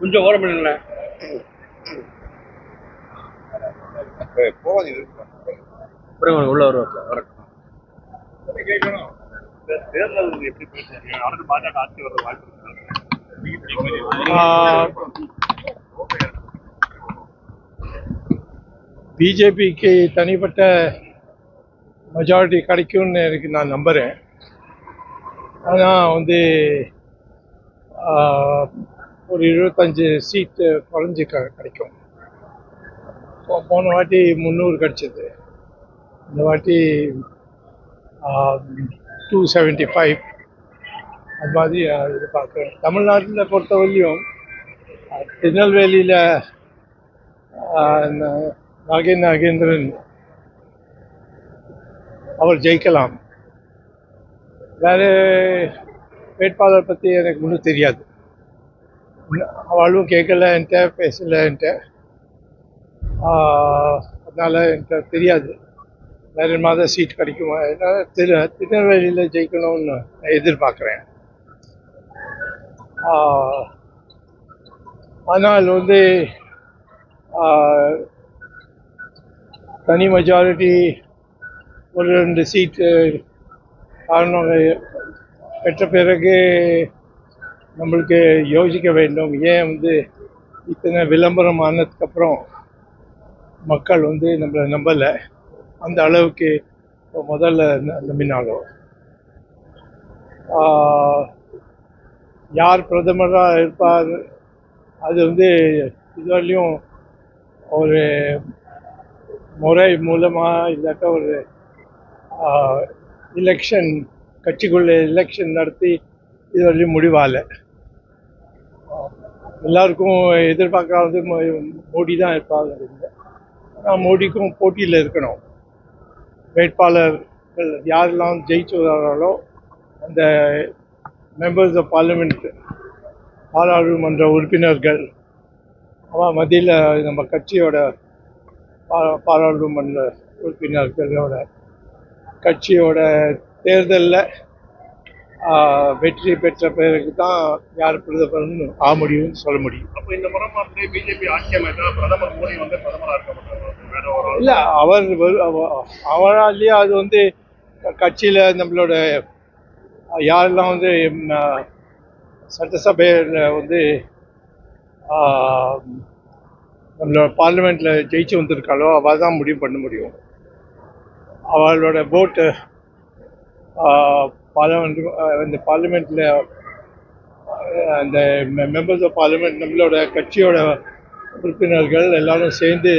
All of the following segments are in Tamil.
கொஞ்சம் ஓரம் பண்ணுங்களேன் உள்ள வருவாங்க வரட்டும் தேர்தல் எப்படி அடுத்து பாஜக ஆட்சி வர வாய்ப்பு பிஜேபிக்கு தனிப்பட்ட மெஜாரிட்டி கிடைக்கும்னு எனக்கு நான் நம்புறேன். ஆனால் வந்து ஒரு இருபத்தஞ்சு சீட்டு குறைஞ்சி க கிடைக்கும். போன வாட்டி முந்நூறு கிடச்சிது. இந்த வாட்டி டூ செவன்ட்டி ஃபைவ் அது மாதிரி ஆஹ், எதிர்பார்க்குறேன். தமிழ்நாட்டில் பொறுத்தவரையிலும் திருநெல்வேலியில் நாகே நாகேந்திரன் அவர் ஜெயிக்கலாம். வேற வேட்பாளர் பற்றி எனக்கு ஒன்றும் தெரியாது. அவளும் கேட்கல என்கிட்ட பேசல என்கிட்ட. அதனால் அதனால தெரியாது. வேற மாதம் சீட் கிடைக்குமா? அதனால திரு திருநெல்வேலியில் ஜெயிக்கணும்னு நான் எதிர்பார்க்குறேன். ஆனால் வந்து தனி மெஜாரிட்டி ஒரு ரெண்டு சீட்டு காரணம் பெற்ற பிறகு நம்மளுக்கு யோசிக்க வேண்டும். ஏன் வந்து இத்தனை விளம்பரம் ஆனதுக்கப்புறம் மக்கள் வந்து நம்மளை நம்பலை? அந்த அளவுக்கு முதல்ல ந- நம்பினாலும் யார் பிரதமராக இருப்பார்? அது வந்து இதுவரையும் ஒரு முறை மூலமாக இல்லாட்ட ஒரு எலெக்ஷன் கட்சிக்குள்ளே எலெக்ஷன் நடத்தி இதுவரையிலும் முடிவாகல எல்லாருக்கும் எதிர்பார்க்காதது மோடி தான் இருப்பாங்க ஆனால் மோடிக்கும் போட்டியில் இருக்கணும். வேட்பாளர்கள் யாரெல்லாம் ஜெயிச்சு வர்றாங்களோ அந்த மெம்பர்ஸ் ஆஃப் பார்லிமெண்ட் பாராளுமன்ற உறுப்பினர்கள் அவன் மத்தியில் நம்ம கட்சியோட பா- பாராளுமன்ற உறுப்பினர்களோட கட்சியோட தேர்தலில் வெற்றி பெற்ற பிறகு தான் யார் பிரதமர்னு ஆக முடியும்னு சொல்ல முடியும். அப்போ இந்த முறை பிஜேபி ஆட்சி அமைச்சா பிரதமர் மோடி வந்து பிரதமரா இருக்க மாட்டாங்க. இல்லை அவர் அவராலேயே அது வந்து கட்சியில் நம்மளோட யாரெல்லாம் வந்து சட்டசபையில் வந்து ஆ, நம்மளோட பார்லிமெண்ட்டில் ஜெயிச்சு வந்திருக்காளோ அவள் தான் முடிவு பண்ண முடியும். அவளோட போட்டு பார்லிமெண்ட் இந்த பார்லிமெண்ட்டில் அந்த மெம்பர்ஸ் ஆஃப் பார்லிமெண்ட் நம்மளோட கட்சியோட உறுப்பினர்கள் எல்லாரும் சேர்ந்து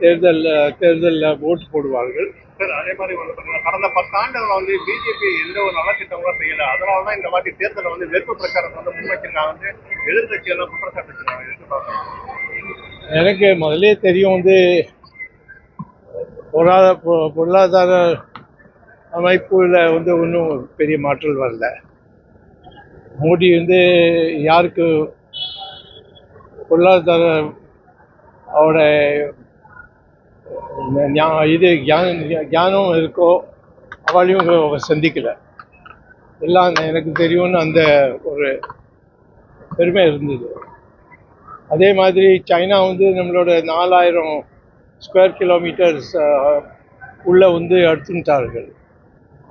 தேர்தல் தேர்தலில் ஓட்டு போடுவார்கள். சார் அதே மாதிரி வந்து பாத்தீங்கன்னா கடந்த பத்தாண்டுகள் வந்து பிஜேபி எந்த ஒரு நலத்திட்டங்களும் செய்யல. அதனால தான் இந்த வாட்டி தேர்தலில் வந்து வெறுப்பு பிரச்சாரத்தை வந்து முன்வைச்சிருக்காங்க. வந்து எதிர்கட்சி எல்லாம் குற்றச்சாட்டு எனக்கு முதலே தெரியும் வந்து பொருளாதார பொருளாதார அமைப்புல வந்து ஒன்றும் பெரிய மாற்றல் வரல. மோடி வந்து யாருக்கு பொருளாதார அவரோட ஞா- இது ஞான- ஞானம் இருக்கோ அவளையும் அவர் சந்திக்கலை. எல்லாம் எனக்கு தெரியும்னு அந்த ஒரு பெருமை இருந்தது. அதே மாதிரி சைனா வந்து நம்மளோட நாலாயிரம் ஸ்கொயர் கிலோமீட்டர்ஸ் uh, உள்ள வந்து எடுத்துட்டார்கள்.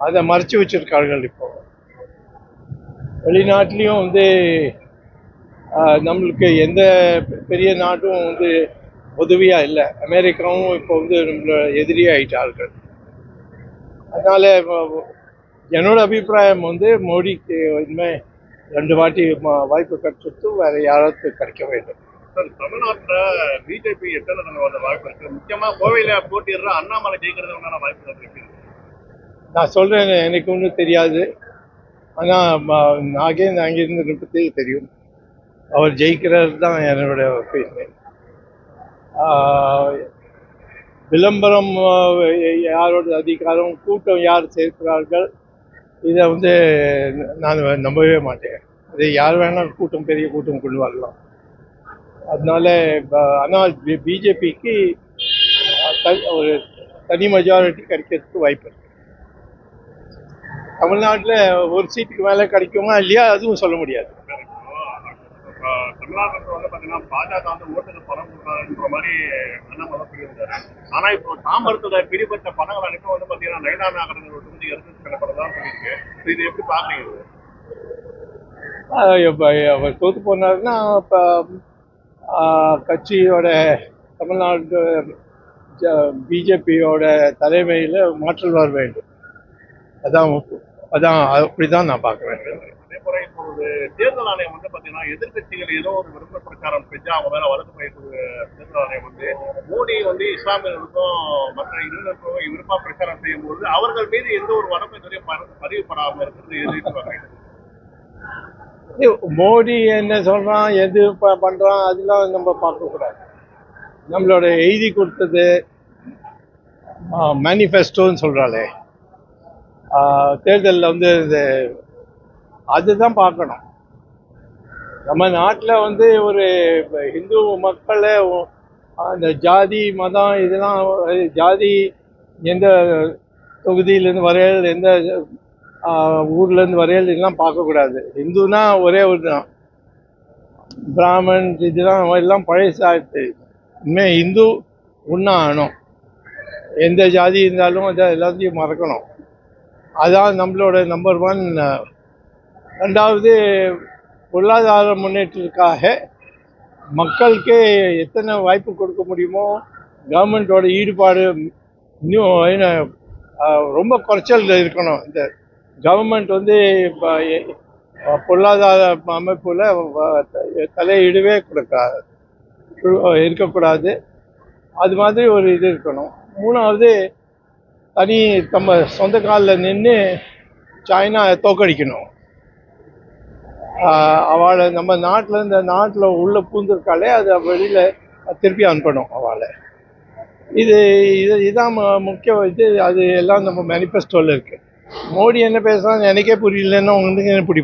அதை மறைச்சு வச்சிருக்கார்கள் இப்போ. வெளிநாட்டிலையும் வந்து நம்மளுக்கு எந்த பெரிய நாடும் வந்து உதவியா இல்லை. அமெரிக்காவும் இப்போ வந்து நம்மள எதிரி ஆயிட்டார்கள். அதனால என்னோட அபிப்பிராயம் வந்து மோடிக்கு இனிமேல் ரெண்டு வாட்டி வாய்ப்பு கிடைச்சிட்டு வேற யாராவது கிடைக்க வேண்டும். சார் தமிழ்நாட்டில் பிஜேபி எத்தனை தடவை வந்த வாய்ப்பு இருக்கு? முக்கியமா கோவையில போட்டியிடுற அண்ணாமலை ஜெயிக்கிறது உண்டான வாய்ப்பு இருக்கு. நான் சொல்கிறேன் எனக்கு ஒன்றும் தெரியாது. ஆனால் நாகேந்திர அங்கிருந்து பற்றி தெரியும். அவர் ஜெயிக்கிறது தான் என்னோட ஒப்பீனியன் விளம்பரம் யாரோட அதிகாரம் கூட்டம் யார் சேர்க்கிறார்கள் இதை வந்து நான் நம்பவே மாட்டேன். அது யார் வேணாலும் கூட்டம் பெரிய கூட்டம் கொண்டு வரலாம். அதனால ஆனால் பிஜேபிக்கு ஒரு தனி மெஜாரிட்டி கிடைக்கிறதுக்கு வாய்ப்பு இருக்கு. தமிழ்நாட்டில் ஒரு சீட்டுக்கு மேலே கிடைக்குமா இல்லையா அதுவும் சொல்ல முடியாது. தமிழ்நாட்டில் வந்து பார்த்தீங்கன்னா பாஜக வந்து ஓட்டுக்கு பணம் கொடுக்குறாங்கன்ற மாதிரி அண்ணாமலை சொல்லியிருந்தாரு. ஆனா இப்போ தாம்பரத்துல பிடிபட்ட பணங்கள் அனைத்தும் வந்து பார்த்தீங்கன்னா வந்து எடுத்து செல்லப்படதான் சொல்லியிருக்கு. இது எப்படி அவர் தோத்து போனாருன்னா இப்போ கட்சியோட தமிழ்நாடு பிஜேபியோட தலைமையில் மாற்றல் வர வேண்டும். அதான் அதான் அப்படி தான் நான் பார்க்குறேன் அதே தேர்தல் ஆணையம் வந்து பாத்தீங்கன்னா எதிர்கட்சிகள் ஏதோ ஒரு விருப்ப பிரச்சாரம் செஞ்சா அவங்க மேல வழக்கு தேர்தல் ஆணையம் வந்து மோடி வந்து இஸ்லாமியர்களுக்கும் மற்ற இளைஞர்களுக்கும் விருப்ப பிரச்சாரம் செய்யும் போது அவர்கள் மீது எந்த ஒரு வழக்கு பதிவு ப- இருக்கிறது எதிர்ப்பு மோடி என்ன சொல்கிறான் எது ப- பண்ணுறான் அதெல்லாம் நம்ம பார்க்கக்கூடாது நம்மளோட எழுதி கொடுத்தது மேனிஃபெஸ்டோன்னு சொல்கிறாளே தேர்தலில் வந்து இது அதுதான் பார்க்கணும். நம்ம நாட்டில் வந்து ஒரு இந்து மக்களை அந்த ஜாதி மதம் இதெல்லாம் ஜாதி எந்த தொகுதியிலேருந்து வரையல் எந்த ஊர்லேருந்து வரையல் இதெல்லாம் பார்க்கக்கூடாது. இந்துனா ஒரே ஒரு தான். பிராமன் இதெல்லாம் எல்லாம் பழசாகிட்டு இனிமேல் இந்து ஒன்றா ஆகணும். எந்த ஜாதி இருந்தாலும் அதை எல்லாத்தையும் மறக்கணும். அதான் நம்மளோட நம்பர் ஒன் ரெண்டாவது பொருளாதார முன்னேற்றத்துக்காக மக்களுக்கு எத்தனை வாய்ப்பு கொடுக்க முடியுமோ கவர்மெண்ட்டோட ஈடுபாடு இன்னும் என்ன ரொம்ப குறைச்சல் இருக்கணும். இந்த கவர்மெண்ட் வந்து இப்போ பொருளாதார அமைப்பில் தலையிடவே கொடுக்காது. இருக்கக்கூடாது. அது மாதிரி ஒரு இது இருக்கணும். மூணாவது தனி நம்ம சொந்த காலில் நின்று சைனா தோக்கடிக்கணும். அவளை நம்ம நாட்டில் இந்த நாட்டில் உள்ளே பூந்திருக்காளே அதை வெளியில் திருப்பி அனுப்பணும் அவளை. இது இது இதான் முக்கிய இது அது எல்லாம் நம்ம மேனிஃபெஸ்டோவில் இருக்குது மோடி என்ன பேசுறான்னு எனக்கே புரியலன்னா உங்களுக்கு என்ன பிடி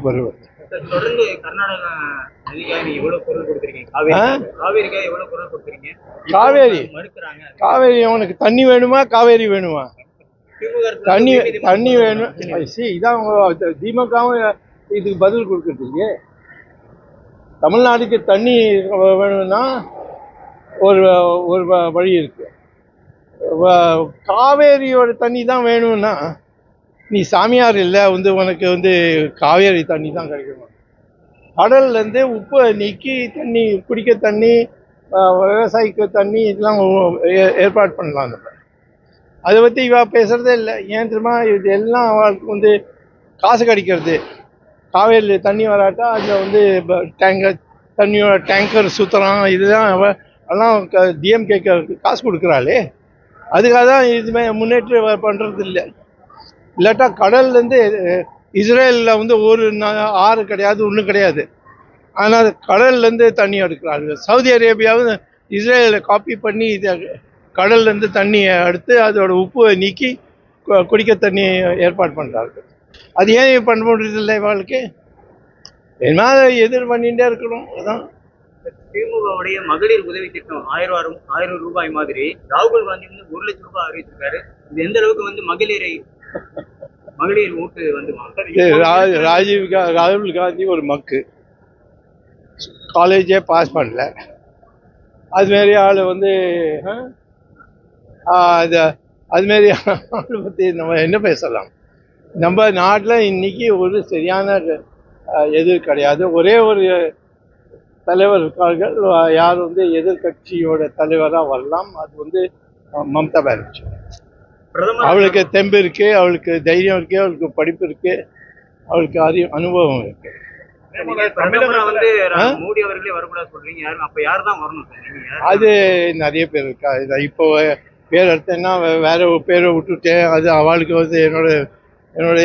சார், தொடர்ந்து கர்நாடகா காவேரி. காவேரி? அவனுக்கு தண்ணி வேணுமா காவேரி வேணுமா? தண்ணி தண்ணி வேணும். சி இதான் திமுகவும் இதுக்கு பதில் கொடுக்குறது தமிழ்நாட்டுக்கு தண்ணி வேணும்னா ஒரு ஒரு வழி இருக்கு. காவேரியோட தண்ணி தான் வேணும்னா நீ சாமியார் இல்லை வந்து உனக்கு வந்து காவேரி தண்ணி தான் கிடைக்கணும். கடல்லேருந்து உப்பு நீக்கி தண்ணி குடிக்க தண்ணி விவசாயிக்கு தண்ணி இதெல்லாம் ஏ- ஏற்பாடு பண்ணலாம் நம்ம அதை பற்றி இவா பேசுகிறதே இல்லை. ஏன் தெரியுமா? இது எல்லாம் அவளுக்கு வந்து காசு கிடைக்கிறது. காவேரியில் தண்ணி வராட்டா அதில் வந்து டேங்கர் தண்ணியோட டேங்கர் சுற்றுறான் இதுதான் அவள் எல்லாம் டிஎம்கேக்கு காசு கொடுக்குறாளே. அதுக்காக தான் இதுமே முன்னேற்றம் பண்ணுறது இல்லை இல்லாட்டா கடல்லேருந்து இஸ்ரேலில் வந்து ஒரு ஆறு கிடையாது ஒன்றும் கிடையாது. ஆனால் கடல்லேருந்து தண்ணி எடுக்கிறார்கள். சவுதி அரேபியாவும் இஸ்ரேலில் காப்பி பண்ணி இதை கடல்லேருந்து தண்ணியை எடுத்து அதோட உப்பை நீக்கி கு- குடிக்க தண்ணி ஏற்பாடு பண்ணுறாங்க அது ஏன் பண்ண முடியறதில்லை வாழ்க்கை? என்ன எதிர் பண்ணிகிட்டே இருக்கணும் அதான். திமுகவுடைய மகளிர் உதவி திட்டம் ஆயிரம் ஆயிரம் ரூபாய் மாதிரி ராகுல் காந்தி வந்து ஒரு லட்சம் ரூபாய் அறிவிச்சிருக்காரு. இது எந்த அளவுக்கு வந்து மகளிரை மகளிர் ஓட்டு வந்து ராஜீவ் ராகுல் காந்தி ஒரு மக்கு. காலேஜே பாஸ் பண்ணல. அதுமாரி ஆள் வந்து அது அதுமாரி ஆள் பற்றி நம்ம என்ன பேசலாம்? நம்ம நாட்டில் இன்னைக்கு ஒரு சரியான எது கிடையாது. ஒரே ஒரு தலைவர் இருக்கார்கள். யார் வந்து எதிர்கட்சியோட தலைவராக வரலாம். அது வந்து மம்தா பானர்ஜி. அவளுக்கு தெம்பு இருக்கு அவளுக்கு தைரியம் இருக்கு அவளுக்கு படிப்பு இருக்கு அவளுக்கு அறி அனுபவம் இருக்கு. அது நிறைய பேர் இருக்கா இப்போ பேர் எடுத்தேன்னா வேற பேரை விட்டுட்டேன் அது அவளுக்கு வந்து என்னோட என்னோட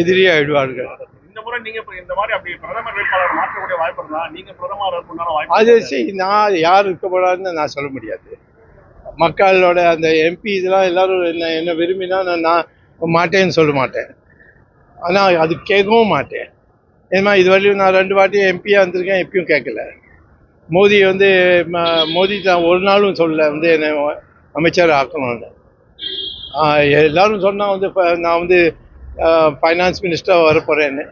எதிரி ஆயிடுவார்கள். இந்த முறை நீங்க இப்ப இந்த மாதிரி அப்படி பிரதமர் வேட்பாளர் மாற்றக்கூடிய வாய்ப்பு இருந்தா நீங்க பிரதமர் இருக்குனால வாய்ப்பு அது நான் யார் இருக்கப்படாதுன்னு நான் சொல்ல முடியாது. மக்களோட அந்த எம்பி இதெல்லாம் எல்லாரும் என்ன என்ன விரும்பினா நான் நான் மாட்டேன்னு சொல்ல மாட்டேன். ஆனால் அது கேட்கவும் மாட்டேன். ஏன்னா இது வரையும் நான் ரெண்டு வாட்டி எம்பியாக வந்திருக்கேன் எப்பயும் கேட்கல. மோடி வந்து மோதி மோடி தான் ஒரு நாளும் சொல்லல வந்து என்னை அமைச்சர் ஆக்கணும்னு. எல்லாரும் சொன்னால் வந்து நான் வந்து ஃபைனான்ஸ் மினிஸ்டராக வரப்போகிறேன்னு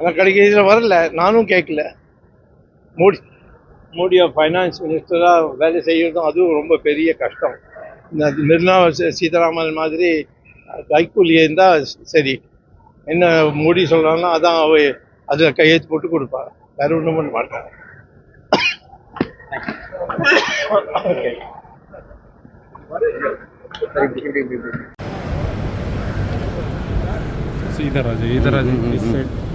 ஆனால் ஆனால் கடைசியில் வரல நானும் கேட்கல. மோடி மோடியை ஃபைனான்ஸ் மினிஸ்டராக வேலை செய்யறதும் அதுவும் ரொம்ப பெரிய கஷ்டம். இந்த நிர்மலா சீதாராமன் மாதிரி கைக்கூலியே இருந்தால் சரி. என்ன மோடி சொல்கிறாங்கன்னா அதான் அவ அதில் கையெழுத்து போட்டு கொடுப்பா வேற ஒன்றும் பண்ண மாட்டாங்க ஓகே So